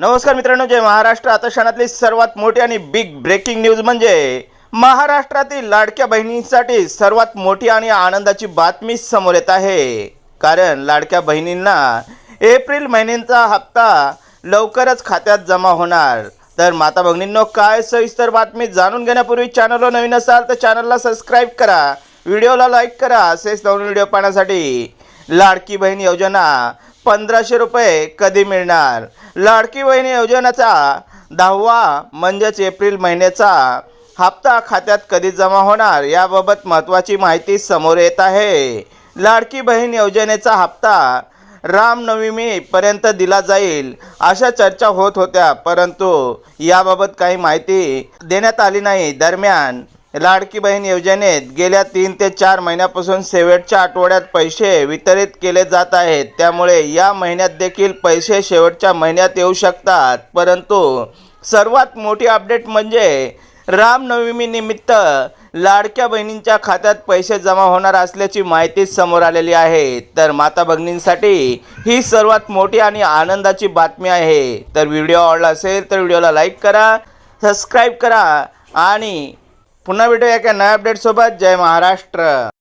नमस्कार मित्रांनो जय महाराष्ट्र. आता क्षणातली सर्वात मोठी आणि बिग ब्रेकिंग न्यूज म्हणजे महाराष्ट्रातील लाडक्या बहिणींसाठी सर्वात मोठी आणि आनंदाची बातमी समोर येत आहे. कारण लाडक्या बहिणींना एप्रिल महिन्यांचा हप्ता लवकरच खात्यात जमा होणार. तर माता भगिनींनो काय सविस्तर बातमी जाणून घेण्यापूर्वी चॅनलवर नवीन असाल तर चॅनलला सबस्क्राईब करा. व्हिडिओला लाईक करा. असेच नवीन व्हिडिओ पाहण्यासाठी लाडकी बहीण योजना पंधराशे रुपये कधी मिळणार? लाडकी बहीण योजनेचा दहावा म्हणजेच एप्रिल महिन्याचा हप्ता खात्यात कधी जमा होणार याबाबत महत्त्वाची माहिती समोर येत आहे. लाडकी बहीण योजनेचा हप्ता रामनवमीपर्यंत दिला जाईल अशा चर्चा होत होत्या परंतु याबाबत काही माहिती देण्यात आली नाही. दरम्यान लाडकी बहीण योजनेत गेल्या तीन ते चार महिन्यापासून शेवटच्या आठवड्यात पैसे वितरित केले जात आहेत. त्यामुळे या महिन्यात देखील पैसे शेवटच्या महिन्यात येऊ शकतात. परंतु सर्वात मोठी अपडेट म्हणजे रामनवमीनिमित्त लाडक्या बहिणींच्या खात्यात पैसे जमा होणार असल्याची माहिती समोर आलेली आहे. तर माता भगिनींसाठी ही सर्वात मोठी आणि आनंदाची बातमी आहे. तर व्हिडिओ आवडला असेल तर व्हिडिओला लाईक करा सबस्क्राईब करा आणि पुन्हा भेटूया एका नव्या अपडेटसोबत जय महाराष्ट्र.